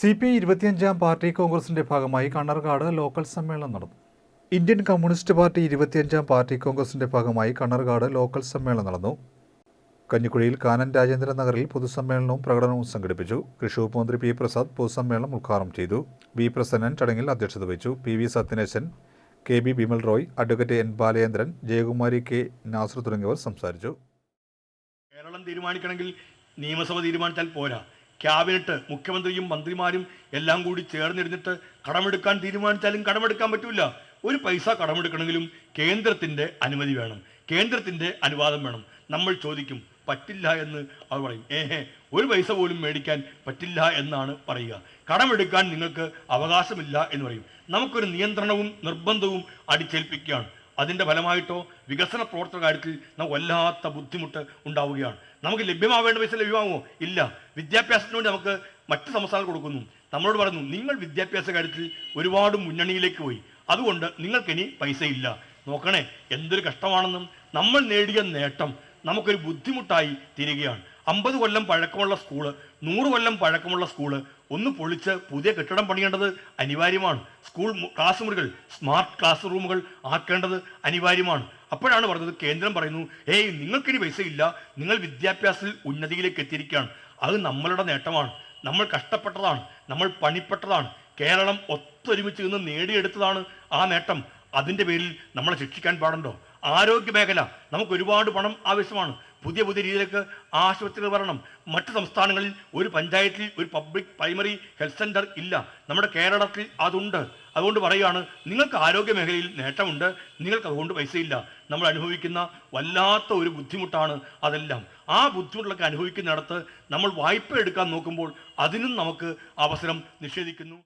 C P I ഇരുപത്തിയഞ്ചാം party കോൺഗ്രസിന്റെ ഭാഗമായി കണ്ണർകാട് ലോക്കൽ സമ്മേളനം നടന്നു. ഇന്ത്യൻ കമ്മ്യൂണിസ്റ്റ് പാർട്ടി ഇരുപത്തിയഞ്ചാം പാർട്ടി കോൺഗ്രസിന്റെ ഭാഗമായി കണ്ണർകാട് ലോക്കൽ സമ്മേളനം നടന്നു. കഞ്ഞിക്കുഴിയിൽ കാനൻ രാജേന്ദ്രൻ നഗറിൽ പൊതുസമ്മേളനവും പ്രകടനവും സംഘടിപ്പിച്ചു. കൃഷി വകുപ്പ് മന്ത്രി പി പ്രസാദ് പൊതുസമ്മേളനം ഉദ്ഘാടനം ചെയ്തു. വി പ്രസന്നൻ ചടങ്ങിൽ അധ്യക്ഷത വഹിച്ചു. P V Sathyaneshan K B Bimal Roy advocate N Balachandran Jayakumari K Nasar തുടങ്ങിയവർ സംസാരിച്ചു. കേരളം തീരുമാനിക്കണമെങ്കിൽ നിയമസഭ തീരുമാനിച്ചാൽ പോരാ. ക്യാബിനറ്റ് മുഖ്യമന്ത്രിയും മന്ത്രിമാരും എല്ലാം കൂടി ചേർന്നിരുന്നിട്ട് കടമെടുക്കാൻ തീരുമാനിച്ചാലും കടമെടുക്കാൻ പറ്റില്ല ഒരു പൈസ കടമെടുക്കണമെങ്കിലും കേന്ദ്രത്തിന്റെ അനുമതി വേണം. കേന്ദ്രത്തിന്റെ അനുവാദം വേണം. നമ്മൾ ചോദിക്കും പറ്റില്ല എന്ന്? അവർ പറയും ഏഹേ ഒരു പൈസ പോലും മേടിക്കാൻ പറ്റില്ല എന്നാണ് പറയുക. കടമെടുക്കാൻ നിങ്ങൾക്ക് അവകാശമില്ല എന്ന് പറയും. നമുക്കൊരു നിയന്ത്രണവും നിർബന്ധവും അടിച്ചേൽപ്പിക്കുകയാണ്. അതിന്റെ ഫലമായിട്ടോ വികസന പ്രവർത്തന കാര്യത്തിൽ നമുക്ക് വല്ലാത്ത ബുദ്ധിമുട്ട് ഉണ്ടാവുകയാണ്. നമുക്ക് ലഭ്യമാവേണ്ട പൈസ ലഭ്യമാകുമോ? ഇല്ല. വിദ്യാഭ്യാസത്തിന് വേണ്ടി നമുക്ക് മറ്റ് സംസ്ഥാനങ്ങൾ കൊടുക്കുന്നു. നമ്മളോട് പറഞ്ഞു നിങ്ങൾ വിദ്യാഭ്യാസ കാര്യത്തിൽ ഒരുപാട് മുന്നണിയിലേക്ക് പോയി. അതുകൊണ്ട് നിങ്ങൾക്കിനി പൈസ ഇല്ല നോക്കണേ എന്തൊരു കഷ്ടമാണെന്നും നമ്മൾ നേടിയ നേട്ടം നമുക്കൊരു ബുദ്ധിമുട്ടായി തീരുകയാണ്. അമ്പത് കൊല്ലം പഴക്കമുള്ള സ്കൂൾ നൂറ് കൊല്ലം പഴക്കമുള്ള സ്കൂൾ ഒന്ന് പൊളിച്ച് പുതിയ കെട്ടിടം പണിയേണ്ടത് അനിവാര്യമാണ്. സ്കൂൾ ക്ലാസ് മുറികൾ സ്മാർട്ട് ക്ലാസ് റൂമുകൾ ആക്കേണ്ടത് അനിവാര്യമാണ്. അപ്പോഴാണ് പറഞ്ഞത് കേന്ദ്രം പറയുന്നു ഏയ് നിങ്ങൾക്കിനി പൈസ ഇല്ല നിങ്ങൾ വിദ്യാഭ്യാസത്തിൽ ഉന്നതിയിലേക്ക് എത്തിയിരിക്കുകയാണ്. അത് നമ്മളുടെ നേട്ടമാണ്. നമ്മൾ കഷ്ടപ്പെട്ടതാണ്. നമ്മൾ പണിപ്പെട്ടതാണ്. കേരളം ഒത്തൊരുമിച്ച് നിന്ന് നേടിയെടുത്തതാണ് ആ നേട്ടം. അതിന്റെ പേരിൽ നമ്മളെ ശിക്ഷിക്കാൻ പാടുണ്ടോ? ആരോഗ്യ മേഖല നമുക്ക് ഒരുപാട് പണം ആവശ്യമാണ്. പുതിയ പുതിയ രീതിയിലേക്ക് ആശുപത്രികൾ വരണം. മറ്റ് സംസ്ഥാനങ്ങളിൽ ഒരു പഞ്ചായത്തിൽ ഒരു പബ്ലിക് പ്രൈമറി ഹെൽത്ത് സെന്റർ ഇല്ല. നമ്മുടെ കേരളത്തിൽ അതുണ്ട്. അതുകൊണ്ട് പറയുകയാണ് നിങ്ങൾക്ക് ആരോഗ്യ മേഖലയിൽ നേട്ടമുണ്ട് നിങ്ങൾക്ക് അതുകൊണ്ട് പൈസയില്ല. നമ്മൾ അനുഭവിക്കുന്ന വല്ലാത്ത ഒരു ബുദ്ധിമുട്ടാണ് അതെല്ലാം. ആ ബുദ്ധിമുട്ടുകളൊക്കെ അനുഭവിക്കുന്നിടത്ത് നമ്മൾ വായ്പ എടുക്കാൻ നോക്കുമ്പോൾ അതിനും നമുക്ക് അവസരം നിഷേധിക്കുന്നു.